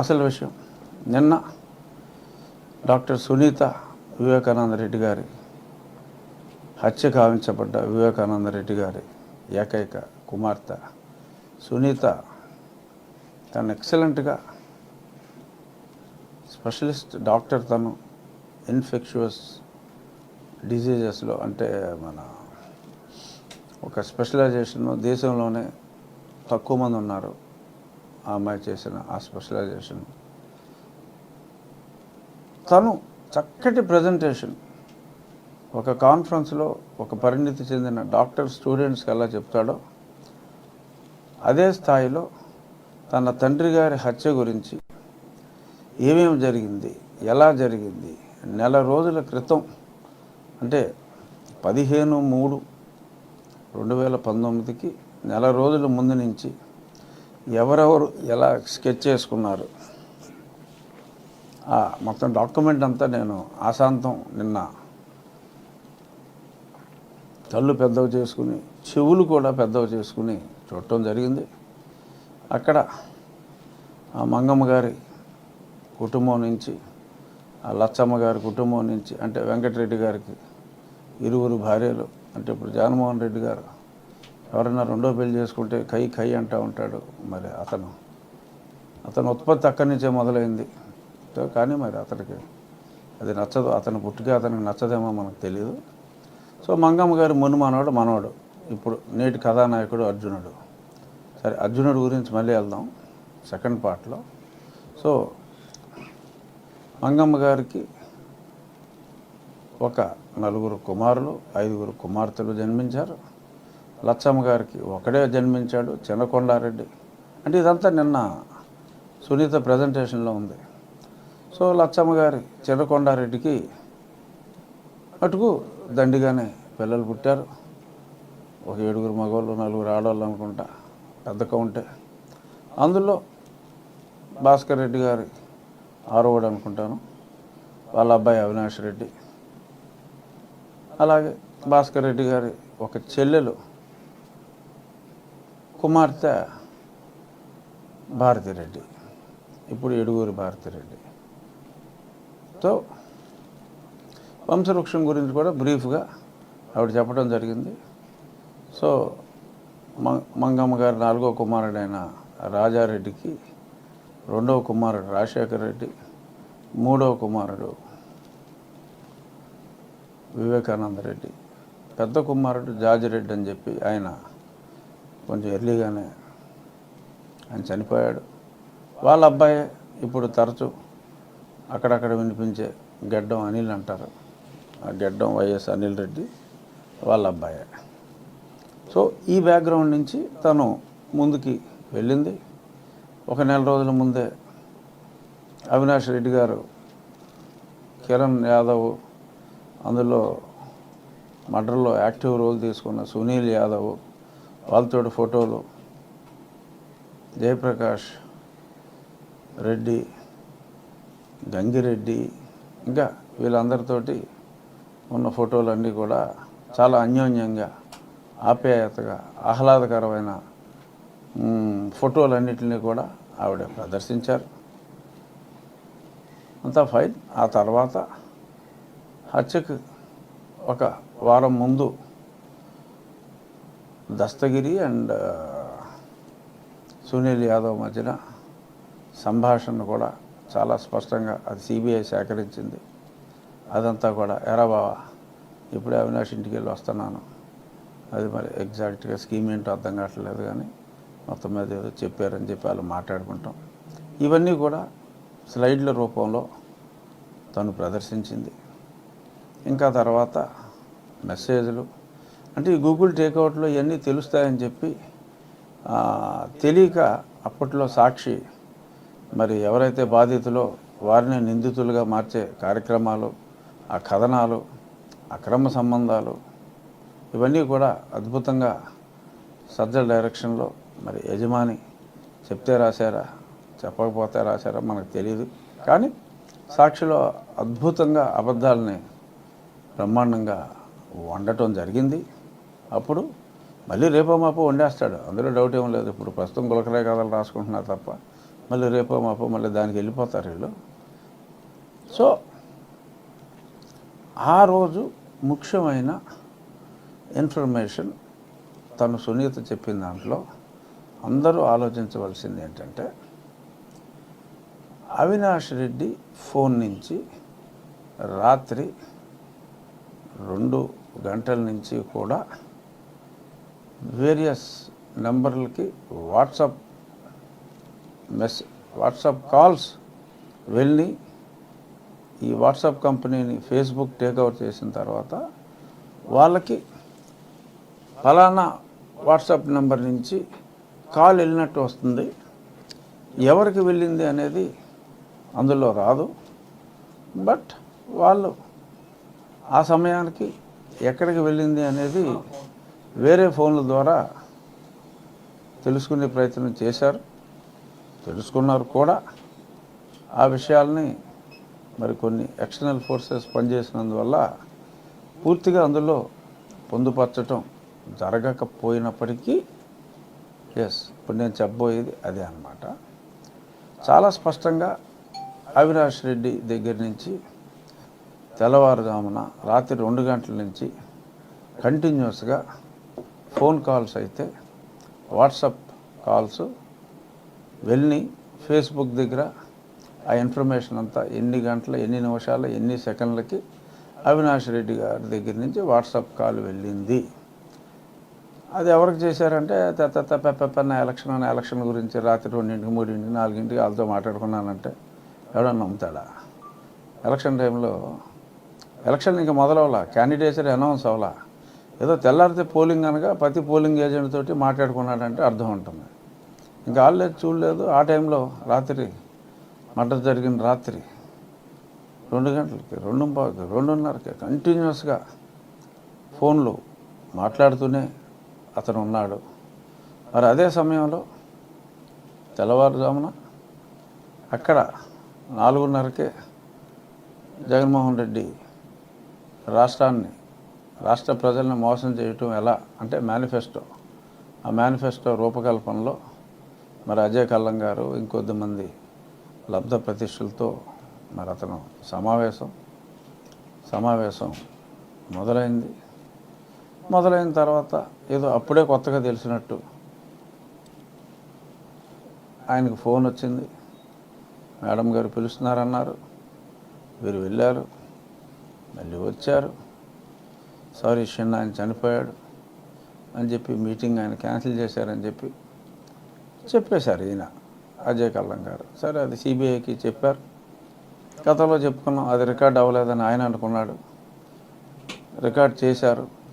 అసలు విషయం. నిన్న డాక్టర్ సునీత వివేకానంద రెడ్డి గారి హత్య కావించబడ్డ వివేకానంద రెడ్డి గారి ఏకైక కుమార్తె సునీత తను ఎక్సలెంట్గా స్పెషలిస్ట్ డాక్టర్ తను ఇన్ఫెక్షువస్ డిసీజెస్లో అంటే మన ఒక స్పెషలైజేషన్ దేశంలోనే తక్కువ మంది ఉన్నారు. ఆ అమ్మాయి చేసిన ఆ స్పెషలైజేషన్ తను చక్కటి ప్రజెంటేషన్ ఒక కాన్ఫరెన్స్లో ఒక పరిణితి చెందిన డాక్టర్ స్టూడెంట్స్కి ఎలా చెప్తాడో అదే స్థాయిలో తన తండ్రి గారి హత్య గురించి ఏమేమి జరిగింది ఎలా జరిగింది నెల రోజుల క్రితం అంటే పదిహేను మూడు రెండు వేల పంతొమ్మిదికి నెల రోజుల ముందు నుంచి ఎవరెవరు ఎలా స్కెచ్ చేసుకున్నారు. ఆ మొత్తం డాక్యుమెంట్ అంతా నేను ఆశాంతం నిన్న కళ్ళు పెద్దవి చేసుకుని చెవులు కూడా పెద్దవి చేసుకుని చూడటం జరిగింది. అక్కడ ఆ మంగమ్మ గారి కుటుంబం నుంచి ఆ లచ్చమ్మ గారి కుటుంబం నుంచి అంటే వెంకటరెడ్డి గారికి ఇరువురు భార్యలు అంటే ఇప్పుడు జగన్మోహన్ రెడ్డి గారు ఎవరైనా రెండో పెళ్ళి చేసుకుంటే కై కై అంటూ ఉంటాడు మరి అతను. అతను ఉత్పత్తి అక్కడి నుంచే మొదలైంది. సో కానీ మరి అతనికి అది నచ్చదు. అతని పుట్టుక అతనికి నచ్చదేమో మనకు తెలియదు సో మంగమ్మ గారి మును మనవాడు మనవాడు ఇప్పుడు నేటి కథానాయకుడు అర్జునుడు. సరే అర్జునుడు గురించి మళ్ళీ వెళ్దాం సెకండ్ పార్ట్లో. సో మంగమ్మ గారికి ఒక నలుగురు కుమారులు ఐదుగురు కుమార్తెలు జన్మించారు. లచ్చమ్మ గారికి ఒకడే జన్మించాడు చిన్నకొండారెడ్డి. అంటే ఇదంతా నిన్న సునీత ప్రజెంటేషన్లో ఉంది. సో లచ్చమ్మ గారి చిన్నకొండారెడ్డికి అటుకు దండిగానే పిల్లలు పుట్టారు. ఒక ఏడుగురు మగవాళ్ళు నలుగురు ఆడవాళ్ళు అనుకుంటా పెద్ద కౌంటే. అందులో భాస్కర్ రెడ్డి గారి ఆరోడు అనుకుంటాను వాళ్ళ అబ్బాయి అవినాష్ రెడ్డి. అలాగే భాస్కర్ రెడ్డి గారి ఒక చెల్లెలు కుమార్తె భారతిరెడ్డి. ఇప్పుడు ఎడుగురు భారతిరెడ్డి. సో వంశవృక్షం గురించి కూడా బ్రీఫ్గా ఆవిడ చెప్పడం జరిగింది. సో మ- మంగమ్మ గారి నాలుగో కుమారుడైన రాజారెడ్డికి రెండవ కుమారుడు రాజశేఖర రెడ్డి మూడవ కుమారుడు వివేకానంద రెడ్డి పెద్ద కుమారుడు జాజిరెడ్డి అని చెప్పి ఆయన కొంచెం ఎర్లీగానే ఆయన చనిపోయాడు. వాళ్ళ అబ్బాయి ఇప్పుడు తరచు అక్కడక్కడ వినిపించే గడ్డం అనిల్ అంటారు. ఆ గడ్డం వైఎస్ అనిల్ రెడ్డి వాళ్ళ అబ్బాయి. సో ఈ బ్యాక్గ్రౌండ్ నుంచి తను ముందుకి వెళ్ళింది. ఒక నెల రోజుల ముందే అవినాష్ రెడ్డి గారు కిరణ్ యాదవ్ అందులో మర్డర్లో యాక్టివ్ రోల్ తీసుకున్న సునీల్ యాదవ్ వాళ్ళతో ఫోటోలు. జయప్రకాష్ రెడ్డి గంగిరెడ్డి ఇంకా వీళ్ళందరితోటి ఉన్న ఫోటోలన్నీ కూడా చాలా అన్యోన్యంగా ఆప్యాయతగా ఆహ్లాదకరమైన ఫోటోలన్నింటినీ కూడా ఆవిడ ప్రదర్శించారు. అంతా ఫైన్. ఆ తర్వాత హత్యకు ఒక వారం ముందు దస్తగిరి అండ్ సునీల్ యాదవ్ మధ్యన సంభాషణ కూడా చాలా స్పష్టంగా అది సిబిఐ సేకరించింది. అదంతా కూడా ఎరా బావా ఇప్పుడే అవినాష్ ఇంటికి వెళ్ళి వస్తున్నాను. అది మరి ఎగ్జాక్ట్గా స్కీమ్ ఏంటో అర్థం కావట్లేదు కానీ మొత్తం మీద ఏదో చెప్పారని చెప్పి వాళ్ళు మాట్లాడుకుంటాం. ఇవన్నీ కూడా స్లైడ్ల రూపంలో తను ప్రదర్శించింది. ఇంకా తర్వాత మెసేజ్లు అంటే ఈ గూగుల్ టేక్అవుట్లో ఇవన్నీ తెలుస్తాయని చెప్పి తెలియక అప్పట్లో సాక్షి మరి ఎవరైతే బాధితులో వారిని నిందితులుగా మార్చే కార్యక్రమాలు ఆ కథనాలు అక్రమ సంబంధాలు ఇవన్నీ కూడా అద్భుతంగా సజ్జల డైరెక్షన్లో మరి యజమాని చెప్తే రాశారా చెప్పకపోతే రాశారా మనకు తెలియదు కానీ సాక్షిలో అద్భుతంగా అబద్ధాలని బ్రహ్మాండంగా వండటం జరిగింది. అప్పుడు మళ్ళీ రేపో మాపో వండేస్తాడు. అందులో డౌట్ ఏం లేదు. ఇప్పుడు ప్రస్తుతం గులకరే కథలు రాసుకుంటున్నారు తప్ప మళ్ళీ రేపో మాపో మళ్ళీ దానికి వెళ్ళిపోతారు వీళ్ళు. సో ఆ రోజు ముఖ్యమైన ఇన్ఫర్మేషన్ తను సునీత చెప్పిన దాంట్లో అందరూ ఆలోచించవలసింది ఏంటంటే అవినాష్ రెడ్డి ఫోన్ నుంచి రాత్రి రెండు గంటల నుంచి కూడా వేరియస్ నెంబర్లకి వాట్సాప్ మెస్ వాట్సాప్ కాల్స్ వెళ్ళి ఈ వాట్సాప్ కంపెనీని ఫేస్బుక్ టేక్ఓవర్ చేసిన తర్వాత వాళ్ళకి ఫలానా వాట్సాప్ నెంబర్ నుంచి కాల్ వెళ్ళినట్టు వస్తుంది. ఎవరికి వెళ్ళింది అనేది అందులో రాదు. బట్ వాళ్ళు ఆ సమయానికి ఎక్కడికి వెళ్ళింది అనేది వేరే ఫోన్ల ద్వారా తెలుసుకునే ప్రయత్నం చేశారు. తెలుసుకున్నారు కూడా. ఆ విషయాల్ని మరి కొన్ని ఎక్స్టర్నల్ ఫోర్సెస్ పనిచేసినందువల్ల పూర్తిగా అందులో పొందుపరచటం జరగకపోయినప్పటికీ ఎస్ ఇప్పుడు నేను చెప్పబోయేది అదే అన్నమాట. చాలా స్పష్టంగా అవినాష్ రెడ్డి దగ్గర నుంచి తెల్లవారుజామున రాత్రి రెండు గంటల నుంచి కంటిన్యూస్గా ఫోన్ కాల్స్ అయితే వాట్సాప్ కాల్స్ వెళ్ళి ఫేస్బుక్ దగ్గర ఆ ఇన్ఫర్మేషన్ అంతా ఎన్ని గంటల ఎన్ని నిమిషాలు ఎన్ని సెకండ్లకి అవినాష్ రెడ్డి గారి దగ్గర నుంచి వాట్సాప్ కాల్ వెళ్ళింది. అది ఎవరికి చేశారంటే పెప్పన్న ఎలక్షన్ అన్న ఎలక్షన్ గురించి రాత్రి రెండింటికి మూడింటికి నాలుగింటికి వాళ్ళతో మాట్లాడుకున్నానంటే ఎవడన్నా నమ్ముతాడా? ఎలక్షన్ టైంలో ఎలక్షన్ ఇంకా మొదలవలా క్యాండిడేట్స్ అనౌన్స్ అవలా ఏదో తెల్లారితే పోలింగ్ అనగా ప్రతి పోలింగ్ ఏజెంట్ తోటి మాట్లాడుకున్నాడంటే అర్థం ఉంటుంది. ఇంకా ఆల్లేదు చూడలేదు ఆ టైంలో రాత్రి మర్డర్ జరిగిన రాత్రి రెండు గంటలకి రెండు పావుకి రెండున్నరకి కంటిన్యూస్గా ఫోన్లు మాట్లాడుతూనే అతను ఉన్నాడు. మరి అదే సమయంలో తెల్లవారుజామున అక్కడ నాలుగున్నరకే జగన్మోహన్ రెడ్డి రాష్ట్రాన్ని రాష్ట్ర ప్రజల్ని మోసం చేయటం ఎలా? అంటే మేనిఫెస్టో. ఆ మేనిఫెస్టో రూపకల్పనలో మరి అజయ్ కల్లం గారు ఇంకొద్దిమంది లబ్ధ ప్రతిష్ఠలతో మరి అతను సమావేశం సమావేశం మొదలైంది. మొదలైన తర్వాత ఏదో అప్పుడే కొత్తగా తెలిసినట్టు ఆయనకు ఫోన్ వచ్చింది. మేడం గారు పిలుస్తున్నారన్నారు. వీరు వెళ్ళారు. మళ్ళీ వచ్చారు. సారీ చిన్న ఆయన చనిపోయాడు అని చెప్పి మీటింగ్ ఆయన క్యాన్సిల్ చేశారని చెప్పి చెప్పేశారు ఈయన అజయ్ కల్లం గారు. సరే అది సిబిఐకి చెప్పారు. కథలో చెప్పుకున్నాం అది రికార్డ్ అవ్వలేదని ఆయన అనుకున్నాడు. రికార్డ్ చేశారు.